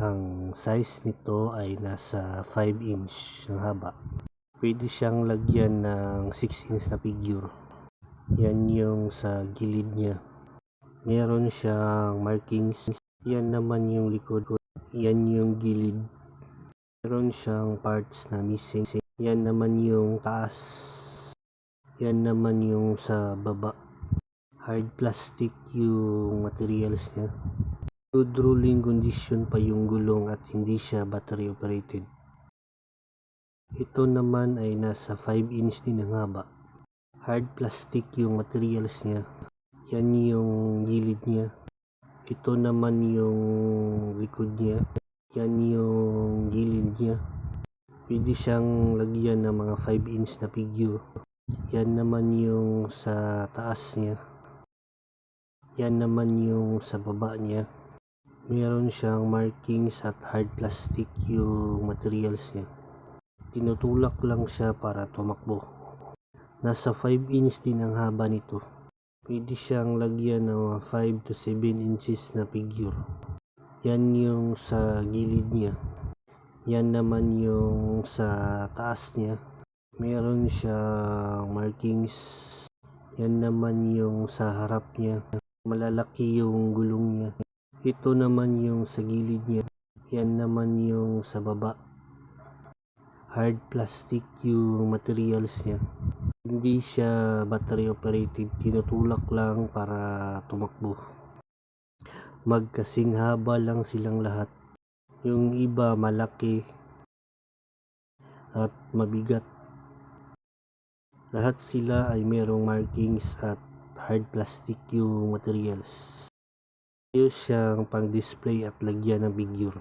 Ang size nito ay nasa 5 inch ang haba. Pwede siyang lagyan ng 6 inch na figure. Yan yung sa gilid niya. Meron siyang markings. Yan naman yung likod. Yan yung gilid. Meron siyang parts na missing. Yan naman yung taas. Yan naman yung sa baba. Hard plastic yung materials niya. Good rolling condition pa yung gulong at hindi siya battery operated. Ito naman ay nasa 5 inch din ang haba. Hard plastic yung materials niya. Yan yung gilid niya. Ito naman yung likod niya. Yan yung gilid niya. Pwede siyang lagyan ng mga 5 inch na figure. Yan naman yung sa taas niya. Yan naman yung sa baba niya. Meron siyang markings at hard plastic yung materials niya. Tinutulak lang siya para tumakbo. Nasa 5 inch din ang haba nito. Pwede siyang lagyan ng mga 5 to 7 inches na figure. Yan yung sa gilid niya. Yan naman yung sa taas niya. Meron siyang markings. Yan naman yung sa harap niya. Malalaki yung gulong niya. Ito naman yung sa gilid niya. Yan naman yung sa baba. Hard plastic yung materials niya. Hindi siya battery operated. Tinutulak lang para tumakbo. Magkasing haba lang silang lahat. Yung iba malaki at mabigat. Lahat sila ay merong markings at hard plastic yung materials. Ayos siyang pang display at lagyan ng figure.